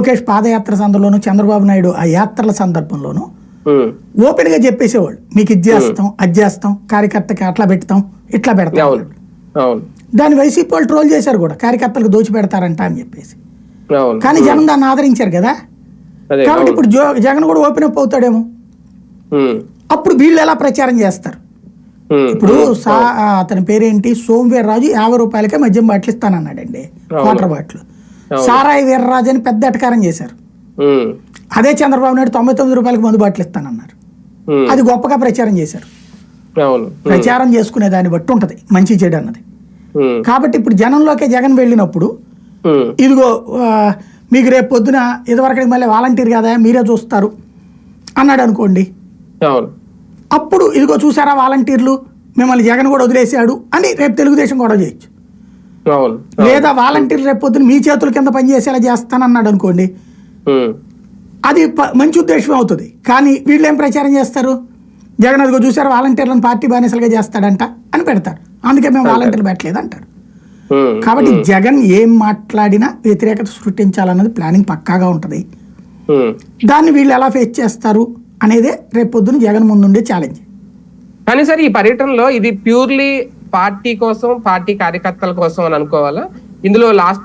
లోకేష్ పాదయాత్ర సందర్భంలోను చంద్రబాబు నాయుడు ఆ యాత్రల సందర్భంలోనూ ఓపెన్గా చెప్పేసేవాళ్ళు. మీకు ఇది చేస్తాం అది చేస్తాం కార్యకర్తకి అట్లా పెడతాం ఇట్లా పెడతాం దాన్ని వైసీపీ వాళ్ళు ట్రోల్ చేశారు కూడా. కార్యకర్తలకు దోచి పెడతారంట అని చెప్పేసి. కానీ జనం దాన్ని ఆదరించారు కదా. కాబట్టి ఇప్పుడు జగన్ కూడా ఓపెన్ అప్ అవుతాడేమో. అప్పుడు వీళ్ళు ఎలా ప్రచారం చేస్తారు? ఇప్పుడు అతని పేరేంటి? సోమవీర్ రాజు యాభై రూపాయలకే మద్యం బాటిల్ ఇస్తానన్నాడండి. Water bottle. సారాయి వీర్రాజు అని పెద్ద అటకారం చేశారు. అదే చంద్రబాబు నాయుడు తొంభై తొమ్మిది రూపాయలకి మందు బాటిల్ ఇస్తానన్నారు. అది గొప్పగా ప్రచారం చేశారు. ప్రచారం చేసుకునే దాన్ని బట్టి ఉంటది మంచి చెడు అన్నది. కాబట్టి ఇప్పుడు జనంలోకే జగన్ వెళ్ళినప్పుడు ఇదిగో మీకు రేపు పొద్దున ఇదివరకటి మళ్ళీ వాలంటీర్ కదా మీరే చూస్తారు అన్నాడు అనుకోండి. అప్పుడు ఇదిగో చూసారా వాలంటీర్లు మిమ్మల్ని జగన్ కూడా వదిలేశాడు అని రేపు తెలుగుదేశం కూడా చేయొచ్చు. లేదా వాలంటీర్ రేపు పొద్దున మీ చేతుల కింద పనిచేసేలా చేస్తానన్నాడు అనుకోండి. అది మంచి ఉద్దేశం అవుతుంది. కానీ వీళ్ళు ఏం ప్రచారం చేస్తారు? జగన్ అదిగో చూసారు వాలంటీర్లను పార్టీ బానిసలుగా చేస్తాడంట అని పెడతారు. అందుకే మేము వాలంటీర్లు పెట్టలేదు అంటారు. కాబట్టి జగన్ ఏం మాట్లాడినా వ్యతిరేకత సృష్టించాలన్నది ప్లానింగ్ పక్కాగా ఉంటుంది. దాన్ని వీళ్ళు ఎలా ఫేస్ చేస్తారు అనేదే రేపు పొద్దున జగన్ ముందుండే ఛాలెంజ్ కానీ సార్ ఈ పర్యటనలో ఇది ప్యూర్లీ పార్టీ కోసం పార్టీ కార్యకర్తల కోసం అని అనుకోవాలా? ఇందులో లాస్ట్